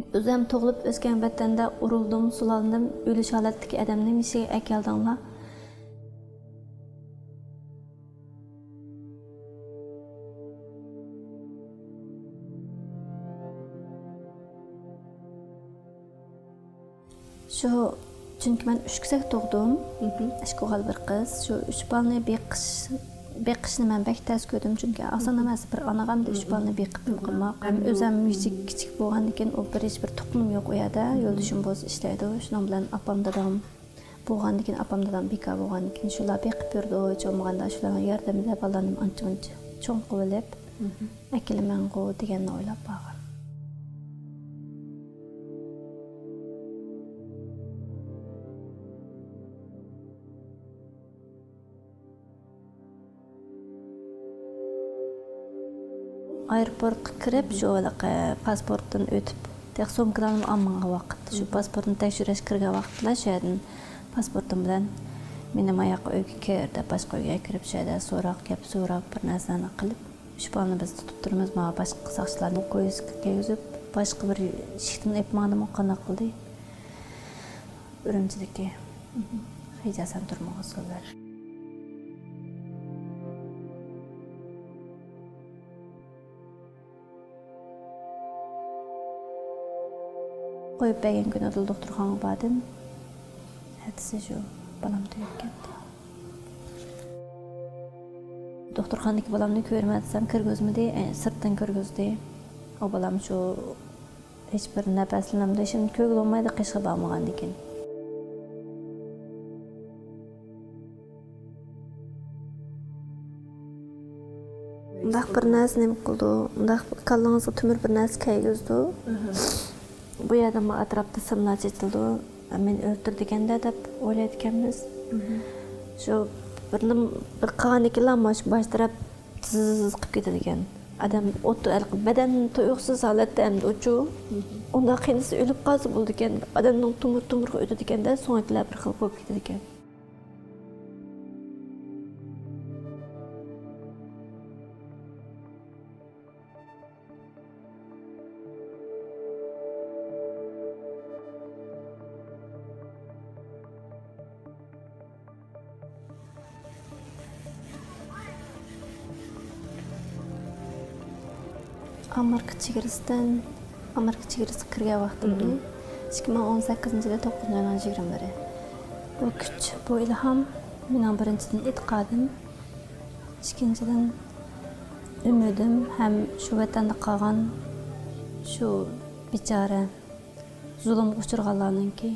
Özüm toğulub özgən vətəndə uruldum, sulandım, ölüş halətdəki ədəmini misiyə əkəldənla. Şu çünki mən üç kisək doğdum. Əşkoğal bir qız. Şu üç balını bir qış beqishni men bek tez ko'rdim chunki oson emas bir onagam 3 balni beqib qilmoq. Ham o'zim kichik kichik bo'lgandan keyin u bir hech bir tuxumim yo'q u yerda. Yo'ldishim bo'z ishlaydi. Shuning bilan opam dadam bo'lgandan keyin opam dadam beka bo'lgandan keyin shular beqib yurdi. Cho'mganda shularga yordamida balanim ancha-muncha cho'ng qilib akilaman go deganni o'ylab borgan. Aeroportga kirib shu pasportdan o'tib tek so'mkalarimni olmagan vaqt shu pasportni tekshirish kirgan vaqtlar shu yerdan pasportim bilan meni mayoqqa uyga kirdi boshqa uyga kirib shu yerda so'roq gap so'roq bir narsani qilib shu balni biz tutib turibmiz mana boshqa soqchilarni qo'yizib boshqa bir eshikdan epmanimi qanaqa qildi urumchidagi hijasam turmagan so'zlar қойып берген күні докторханаға бадым әдісі жоқ балам төгіп кетті докторханадаги баламды көрмәдісам кіргізмеді сырттан кіргізді ол балам жо ешбір нәпәсілімді ішім көгіл болмайды қышқа бармаған екен мындак бір нерсени эме кылды мындак каллаңызга түмүр бир нерсе кийгизди bu yerda bu atrofda simlar chechildi men o'ltirdeganda deb o'ylayotganmiz shu bir bir qilgandikilar mana shu bosh taraf ziz qilib ketadigan odam o't badan tuyuqsiz holatda endi uchu unda qiynasa o'lib qolsa bo'ldi ekan odamning tumur tumurga o'tadi ekanda so'ngikilar bir xil bo'lib amerika chegarasidan amerika chegarasiga kirgan vaqtimda ikki ming o'n sakkizinchi yilda to'qqizinchi oyning yigirma biri bu kuch bu ilhom mening birinchidan e'tiqodim ikkinchidan umidim ham shu vatanda qolgan shu bechora zulmga uchraganlarninki